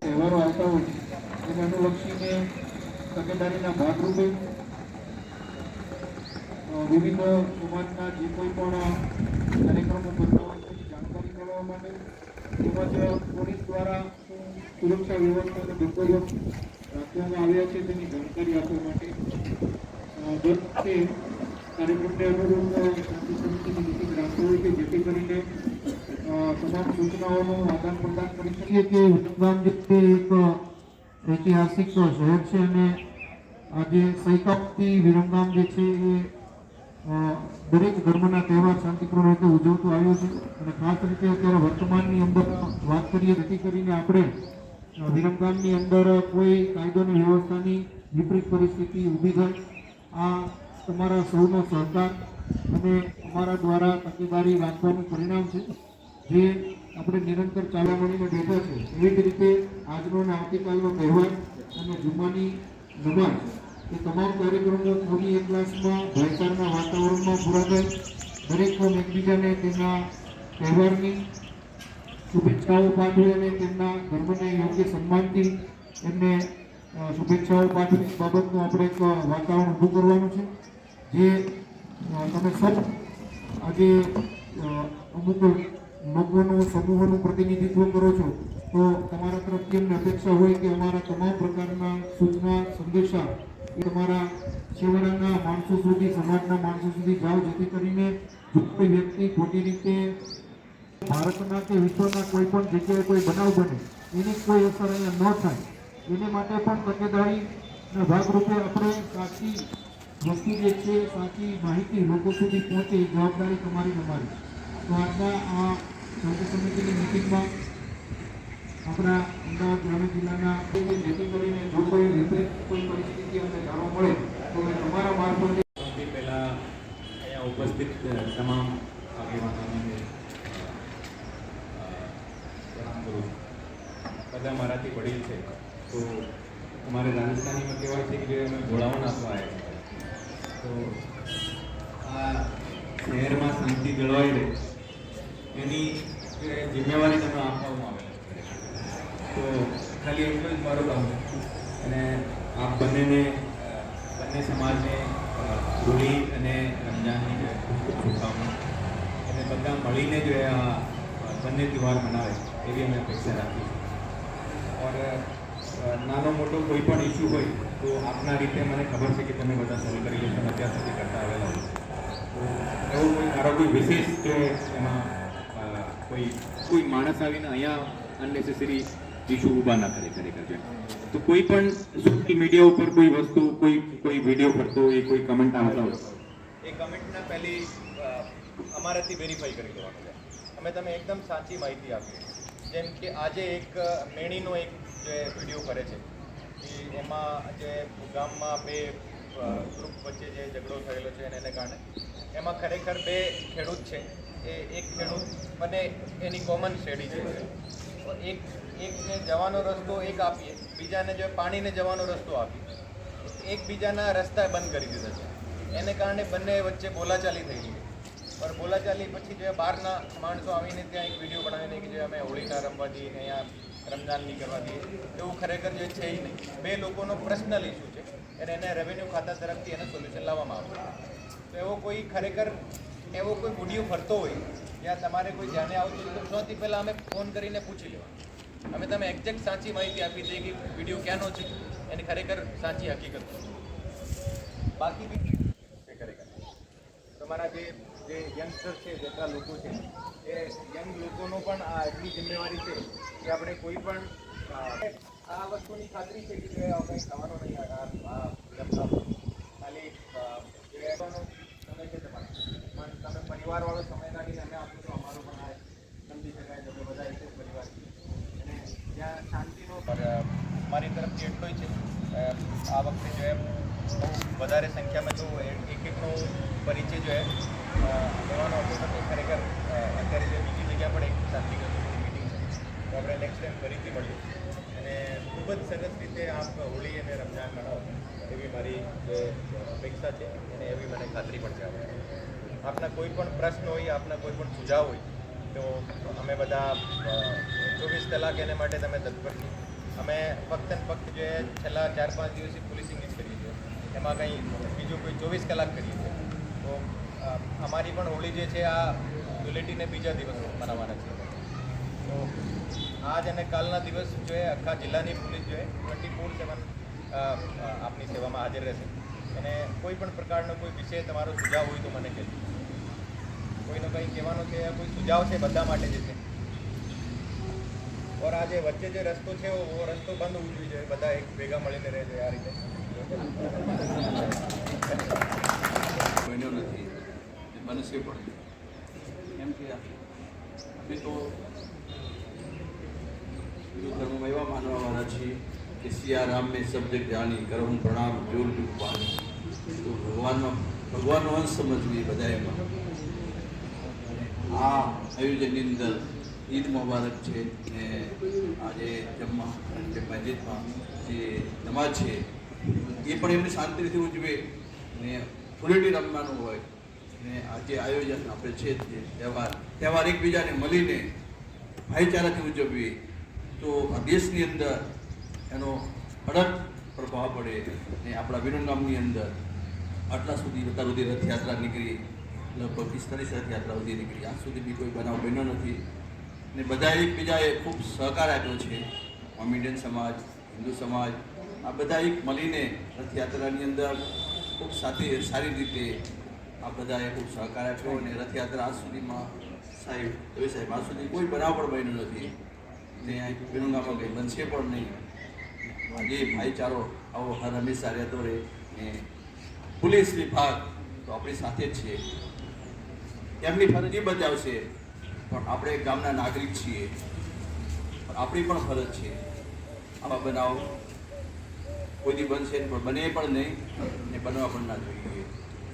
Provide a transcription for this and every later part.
તહેવારો આવતા હોય એને અનુલક્ષીને તકેદારીના ભાગરૂપે વિવિધ સમાજના જે કોઈ પણ કાર્યક્રમો બનતા હોય તેની જાણકારી મેળવવા માટે તેમજ પોલીસ દ્વારા સુરક્ષા વ્યવસ્થા અને બંદોબસ્ત રાખવામાં આવ્યા છે તેની જાણકારી આપવા માટે. દર વખતે કાર્યક્રમને અનુરૂપ શાંતિ સમિતિની મિટિંગ રાખવી હોય છે, જેથી કરીને તમામ સૂચનાઓનું આદાન પ્રદાન કરી શકીએ કે વિરમગામ જે એક ઐતિહાસિક શહેર છે અને આજે સૈકાપથી વિરમગામ જે છે એ દરેક ધર્મના તહેવાર શાંતિપૂર્ણ રીતે ઉજવતું આવ્યું છે. અને ખાસ રીતે અત્યારે વર્તમાનની અંદર વાત કરીએ, જેથી કરીને આપણે વિરમગામની અંદર કોઈ કાયદોની વ્યવસ્થાની વિપરીત પરિસ્થિતિ ઊભી થાય. આ તમારા સૌનો સહકાર અને અમારા દ્વારા તકેદારી રાખવાનું પરિણામ છે. જે આપણે નિરંતર ચાલવા મળીને બેઠા છે. એવી જ રીતે આજનો અને આવતીકાલનો તહેવાર અને જુમ્માની નમાઝ એ તમામ કાર્યક્રમો થોડી એક ક્લાસમાં ભાઈચારાના વાતાવરણમાં પૂરા થાય દરેક પણ એકબીજાને તેમના તહેવારની શુભેચ્છાઓ પાઠવે અને તેમના ધર્મને યોગ્ય સન્માનથી એમને શુભેચ્છાઓ પાઠવે. બાબતનું આપણે એક વાતાવરણ ઊભું કરવાનું છે. જે તમે સૌ આજે અમુક લોકોનું, સમૂહોનું પ્રતિનિધિત્વ કરો છો, તો તમારા તરફથી અમને અપેક્ષા હોય કે અમારા તમામ પ્રકારના સૂચના, સંદેશા તમારા છેવાડાના માણસો સુધી, સમાજના માણસો સુધી જાઓ, જેથી કરીને કોઈ વ્યક્તિ ખોટી રીતે ભારતના કે વિશ્વના કોઈ પણ જગ્યાએ કોઈ બનાવ બને, એની કોઈ અસર અહીંયા ન થાય. એને માટે પણ તકેદારીના ભાગરૂપે આપણે સાચી વસ્તુ જે છે, સાચી માહિતી લોકો સુધી પહોંચે જવાબદારી તમારી તમારી તો આજના આ શાંતિ સમિતિની મિટિંગમાં આપણા અમદાવાદ ગ્રામીણ જિલ્લાના જેથી કરીને જો કોઈ રીતે કોઈ પરિસ્થિતિ અમને જાણવા મળે, તો અમે તમારા મારફતે સૌથી પહેલાં અહીંયા ઉપસ્થિત તમામ આગેવાનોને પ્રણામ કરું બધા મારાથી વડીલ છે. તો અમારે રાજસ્થાનીમાં કહેવાય છે કે અમે ગોળાઓ નાખવા આવ્યા છે તો આ શહેરમાં શાંતિ જળવાઈ રહે. એની જિમ્મેવારી તમે આપવામાં આવે તો ખાલી એટલું જ મારું કામ અને આપ બંનેને, બંને સમાજને હોળી અને રમજાનની ખૂબ ખૂબ શુભકામના અને બધા મળીને જો આ બંને તહેવાર મનાવે, એવી અમે અપેક્ષા રાખીએ ઓર નાનો મોટો કોઈ પણ ઇસ્યુ હોય, તો આપના રીતે મને ખબર છે કે તમે બધા સોલ્વ કરી લેશો અને અત્યાર સુધી કરતા આવેલા હોય. તો એવો કોઈ, મારો કોઈ વિશેષ કે એમાં કોઈ કોઈ માણસ આવીને અહીંયા અનનેસેસરી ઇસ્યુ ઊભા ના કરે ખરેખર છે તો કોઈ પણ સોશિયલ મીડિયા ઉપર કોઈ વસ્તુ, કોઈ કોઈ વીડિયો કરતો હોય, કોઈ કમેન્ટ આવતા હોય. એ કમેન્ટને પહેલી અમારાથી વેરીફાઈ કરી લેવાનું છે. અમે તમે એકદમ સાચી માહિતી આપી જેમ કે આજે એક મેણીનો એક જે વીડિયો કરે છે કે એમાં જે ગામમાં બે ગ્રુપ વચ્ચે જે ઝઘડો થયેલો છે એને કારણે, એમાં ખરેખર બે ખેડૂત છે. એ એક ખેડૂત અને એની કોમન શેડી છે. એક એકને જવાનો રસ્તો એક આપીએ, બીજાને જો પાણીને જવાનો રસ્તો આપીએ એકબીજાના રસ્તા બંધ કરી દીધા છે. એને કારણે બંને વચ્ચે બોલાચાલી થઈ ગઈ. પણ બોલાચાલી પછી જે બહારના માણસો આવીને ત્યાં એક વીડિયો બનાવીને કે જે અમે હોળીના રમવા દઈએ ને અહીંયા રમજાન નહીં કરવા દઈએ એવું ખરેખર જે છે નહીં. બે લોકોનો પર્સનલ ઇસ્યુ છે. અને એને રેવન્યુ ખાતા તરફથી એને સોલ્યુશન લાવવામાં આવે તો એવો કોઈ ખરેખર, એવો કોઈ વીડિયો ફરતો હોય, જ્યાં તમારે કોઈ ધ્યાને આવતું હોય તો સૌથી પહેલાં અમે ફોન કરીને પૂછી લેવાનું. અમે તમે એક્ઝેક્ટ સાચી માહિતી આપી દઈએ કે વીડિયો ક્યાંનો છે, એની ખરેખર સાચી હકીકત બાકી બી છે ખરેખર. તમારા જે જે યંગસ્ટર છે જેટલા લોકો છે, એ યંગ લોકોનો પણ આ એટલી જિમ્મેવારી છે કે આપણે કોઈ પણ આ વસ્તુની ખાતરી છે કે કંઈ થવાનો નહીં, આ લપસામાં. ખાલી તમે છે તમારે. પણ તમે પરિવારવાળો સમય કાઢીને અમે આપીશું તો અમારો પણ આ સમજી શકાય તમે બધા એક જ પરિવાર છીએ. અને જ્યાં શાંતિનો પર અ, મારી તરફથી એટલો જ છે અ, આ વખતે જો એમ બહુ વધારે સંખ્યામાં જો એક એકનો પરિચય જો લેવાનો હતો તો ખરેખર અત્યારે જે બીજી જગ્યા પર એક શાંતિગત મિટિંગ છે. તો આપણે નેક્સ્ટ ટાઈમ ફરીથી મળીએ. અને ખૂબ જ સરસ રીતે આપ હોળી અને રમઝાન મનાવો. એવી મારી જે અપેક્ષા છે અને એવી મને ખાતરી પણ છે આપના. કોઈ પણ પ્રશ્ન હોય, આપના કોઈ પણ સુઝાવ હોય, તો અમે બધા ચોવીસ કલાક એને માટે તમે તત્પર છીએ. અમે ફક્ત ફક્ત જે છેલ્લા ચાર પાંચ દિવસથી પોલીસિંગ એમાં કંઈ બીજું કોઈ ચોવીસ કલાક કરીએ છીએ. તો અમારી પણ હોળી જે છે, આ ધૂળેટીને બીજા દિવસ મનાવવાના છે. તો, આજ અને કાલના દિવસ જોઈએ આખા જિલ્લાની પોલીસ જોઈએ ટ્વેન્ટી ફોર સેવન આપની સેવામાં હાજર રહેશે. અને કોઈ પણ પ્રકારનો કોઈ વિષય તમારો સુઝાવ હોય તો મને કહેજો. કોઈનો કંઈ કહેવાનો છે કોઈ સુઝાવ છે બધા માટે જે છે? ઓર આ જે વચ્ચે જે રસ્તો છે રસ્તો બંધ હોવું જોઈએ, બધા એક ભેગા મળીને રહે છે આ રીતે. બન્યો નથી. એ બનશે પણ કેમ કે અમે તો હિન્દુ ધર્મમાં એવા માનવાવાળા છીએ કે સિયારામ મેં શબ્દ જાણી કરું પ્રણામ, જોર પાણી તો ભગવાનનો ભગવાનનો અંશ સમજવી બધા એમાં. આ આયોજનની અંદર ઈદ મુબારક છે ને આજે જમવા જે મસ્જિદમાં જે નમાજ છે એ પણ એમની શાંતિથી ઉજવે ને ધૂળેટી રમવાનું હોય ને આ જે આયોજન આપણે છે જે તહેવાર તહેવાર એકબીજાને મળીને ભાઈચારાથી ઉજવીએ, તો આ દેશની અંદર એનો અડગ પ્રભાવ પડે ને આપણા વિરંગામની અંદર આટલા સુધી અત્યાર સુધી રથયાત્રા નીકળી, લગભગ પિસ્તાલીસ રથયાત્રા સુધી નીકળી. આજ સુધી બી કોઈ બનાવ બન્યો નથી ને બધા એકબીજાએ ખૂબ સહકાર આપ્યો છે. કોમિડિયન સમાજ, હિન્દુ સમાજ આ બધા એક મળીને રથયાત્રાની અંદર ખૂબ સાથે સારી રીતે આ બધાએ ખૂબ સહકાર આપ્યો અને રથયાત્રા આજ સુધીમાં સાહેબ, હવે સાહેબ, આજ સુધી કોઈ બનાવ પણ બન્યો નથી. ને આ વિરંગામાં કંઈ બનશે પણ નહીં. જે ભાઈચારો આવો હર હંમેશા રહેતો રહે ને પોલીસ વિભાગ તો આપણી સાથે જ છે. એમની ફરજી બજાવશે, પણ આપણે ગામના નાગરિક છીએ. પણ આપણી પણ ફરજ છે. આવા બનાવ કોઈ દી બનશે પણ બને પણ નહીં ને બનવા પણ ના જોઈએ.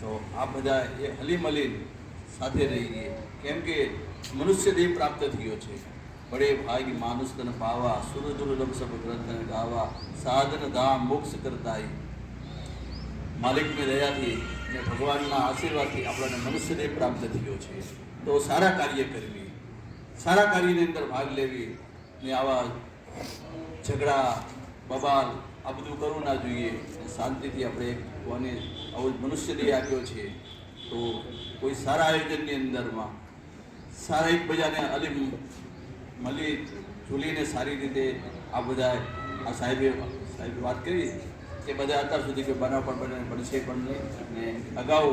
તો આ બધા એ હલી મલીન સાથે રહીએ કેમ કે મનુષ્ય દેહ પ્રાપ્ત થયો છે બડે ભાઈ માનુષ તન પાવા સુર દુર્લભ સબ ગ્રંથન ગાવા, સાધન ધામ મોક્ષ કરતાય માલિકની દયાથી ને ભગવાનના આશીર્વાદથી આપણને મનુષ્ય દેહ પ્રાપ્ત થયો છે. તો સારા કાર્ય કરવી, સારા કાર્યની અંદર ભાગ લેવી ને આવા ઝઘડા, બબાલ આ બધું કરવું ના જોઈએ શાંતિથી આપણે કોને આવો મનુષ્ય દેહ આપ્યો છે, તો કોઈ સારા આયોજનની અંદરમાં સારા એકબીજાને અલી મળી ઝૂલીને સારી રીતે આ બધા, આ સાહેબે સાહેબે વાત કરી કે બધા અત્યાર સુધી કોઈ બનાવ પણ બને બનશે પણ નહીં. અને અગાઉ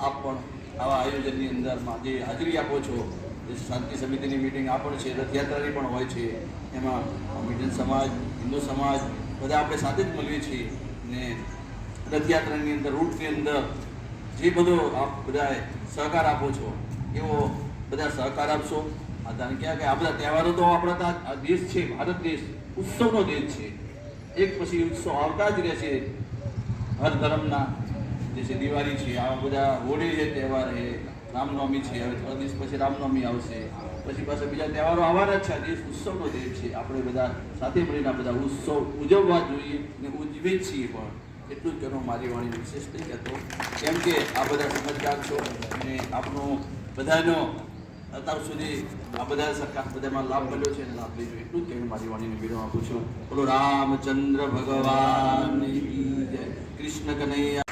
આપ પણ આવા આયોજનની અંદરમાં જે હાજરી આપો છો, જે શાંતિ સમિતિની મિટિંગ આ પણ છે, રથયાત્રાની પણ હોય છે, એમાં મિડન સમાજ, હિન્દુ સમાજ બધા આપણે સાથે જ મળીએ છીએ ને રથયાત્રાની અંદર, રૂટની અંદર જે બધો આપ બધાએ સહકાર આપો છો, એવો બધા સહકાર આપશો. ક્યાં કે આ બધા તહેવારો તો આપણા આ દેશ છે, ભારત દેશ, ઉત્સવનો દેશ છે. એક પછી ઉત્સવ આવતા જ રહેશે હર ધર્મના જે છે, દિવાળી છે, આવા બધા હોળી છે તહેવાર છે, રામનવમી છે, હવે થોડા દિવસ પછી રામનવમી આવશે. પછી પાછા બીજા તહેવારો આવવાના છે દેશ ઉત્સવનો દેશ છે. આપણે બધા સાથે મળીને બધા ઉત્સવ ઉજવવા જોઈએ ને ઉજવીએ છીએ પણ. એટલું જ કહેવાનું મારી વાણી વિશેષ નહીં કહેતો કેમ કે આ બધા સમજદાર છો અને આપનો બધાનો અત્યાર સુધી આ બધા સરકાર બધામાં લાભ મળ્યો છે અને લાભ લેજો એટલું જ કહેવું મારી વાણીને વિરામ આપું છું. બોલો, રામચંદ્ર ભગવાન કૃષ્ણ કનૈયા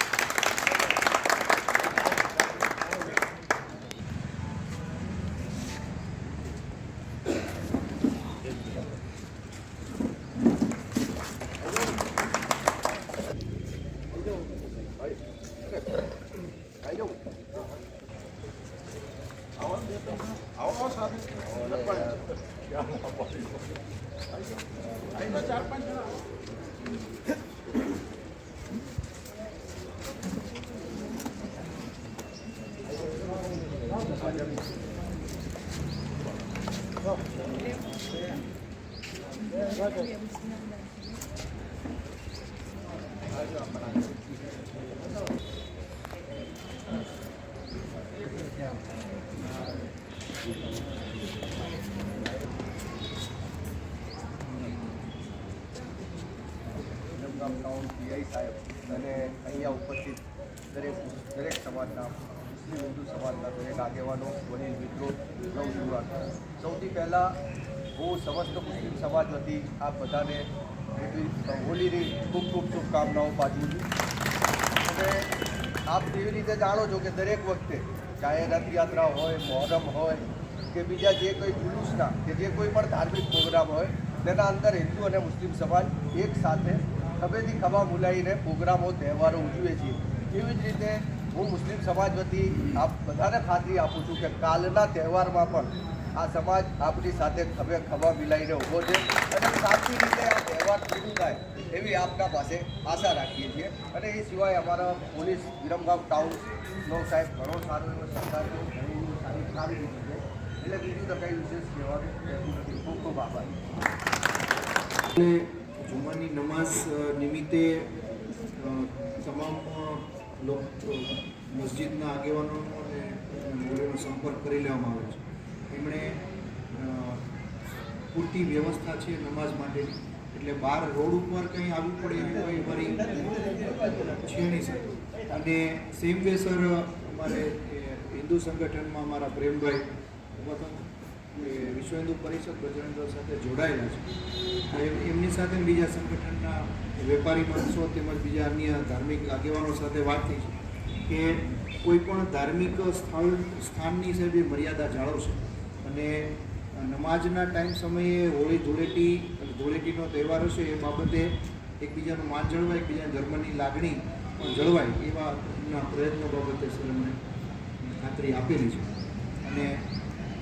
ગામ ટાઉન પીઆઈ સાહેબ અને અહીંયા ઉપસ્થિત દરેક દરેક સમાજના, મુસ્લિમ, હિન્દુ સમાજના દરેક આગેવાનો, વડીલ, મિત્રો નવયુવાન સૌથી પહેલાં હું સમસ્ત મુસ્લિમ સમાજ વતી આ બધાને હોલીની ખૂબ ખૂબ શુભકામનાઓ પાઠવું છું. અને આપ એવી રીતે જાણો છો કે દરેક વખતે ચાહે રથયાત્રા હોય, મોહરમ હોય કે બીજા જે કોઈ જુલુસના કે જે કોઈ પણ ધાર્મિક પ્રોગ્રામ હોય, તેના અંદર હિન્દુ અને મુસ્લિમ સમાજ એક સાથે ખભેથી ખભા મુલાઈને પ્રોગ્રામો, તહેવારો ઉજવે છે. એવી જ રીતે હું મુસ્લિમ સમાજ વતી આપ બધાને ખાતરી આપું છું કે કાલના તહેવારમાં પણ આ સમાજ આપણી સાથે ખભે ખભા મિલાઈને ઊભો છે અને સાચી રીતે આ તહેવાર પૂરું થાય એવી આપના પાસે આશા રાખીએ છીએ. અને એ સિવાય અમારા પોલીસ વિરમગામ ટાઉનનો સાહેબ ઘણો સારો એવો સરકાર છે ઘણી એવી સારી સારી એટલે બીજું તો કંઈ વિશેષ કહેવાનું નથી. ખૂબ ખૂબ આભાર. જુમ્માની નમાઝ નિમિત્તે તમામ લોક મસ્જિદના આગેવાનો અને મોરેનો સંપર્ક કરી લેવામાં આવે છે. એમણે પૂરતી વ્યવસ્થા છે નમાઝ માટેની. એટલે બહાર રોડ ઉપર કંઈ આવવું પડે એવી કોઈ અમારી છે નહીં સર અને સેમ વે સર અમારે હિન્દુ સંગઠનમાં અમારા પ્રેમભાઈ વિશ્વ હિન્દુ પરિષદ બજરંગ સાથે જોડાયેલા છે. એમની સાથે બીજા સંગઠનના વેપારી માણસો તેમજ બીજા અન્ય ધાર્મિક આગેવાનો સાથે વાત થઈ છે કે કોઈ પણ ધાર્મિક સ્થળ, સ્થાનની સાહેબ મર્યાદા જાળવશે અને નમાજના ટાઈમ સમયે હોળી ધૂળેટી, ધૂળેટીનો તહેવાર હશે એ બાબતે એકબીજાનું માન જળવાય, એકબીજાના ધર્મની લાગણી પણ જળવાય એવા પ્રયત્નો બાબતે સર અમને ખાતરી આપેલી છે. અને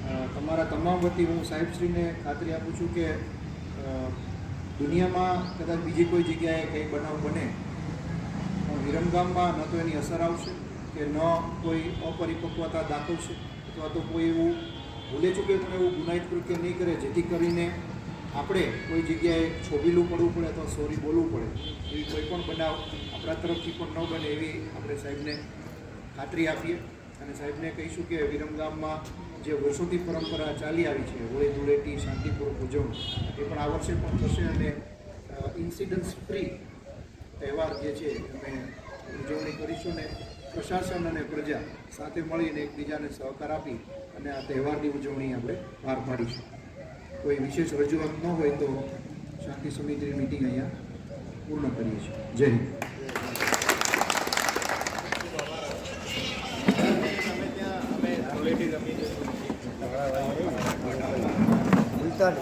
તમારા તમામ વતી હું સાહેબશ્રીને ખાતરી આપું છું કે દુનિયામાં કદાચ બીજી કોઈ જગ્યાએ કંઈ બનાવ બને પણ વિરમગામમાં ન તો એની અસર આવશે કે ન કોઈ અપરિપક્વતા દાખવશે અથવા તો કોઈ એવું ભૂલે ચૂકે પણ એવું ગુનાહિત કૃત્ય નહીં કરે, જેથી કરીને આપણે કોઈ જગ્યાએ છોભીલું પડવું પડે અથવા સોરી બોલવું પડે, એવી કોઈ પણ બનાવ આપણા તરફથી પણ ન બને એવી આપણે સાહેબને ખાતરી આપીએ અને સાહેબને કહીશું કે વિરમગામમાં જે વર્ષોથી પરંપરા ચાલી આવી છે, હોળી, ધૂળેટી શાંતિપૂર્વક ઉજવણી, એ પણ આ વર્ષે પણ થશે અને ઇન્સિડન્સ ફ્રી તહેવાર જે છે, અમે ઉજવણી કરીશું ને પ્રશાસન અને પ્રજા સાથે મળીને એકબીજાને સહકાર આપી અને આ તહેવારની ઉજવણી આપણે પાર પાડીશું. કોઈ વિશેષ રજૂઆત ન હોય તો શાંતિ સમિતિની મિટિંગ અહીંયા પૂર્ણ કરીએ છીએ. જય હિન્દ અમે ત્યાં અમે ધૂળેટી રમી ઉલટા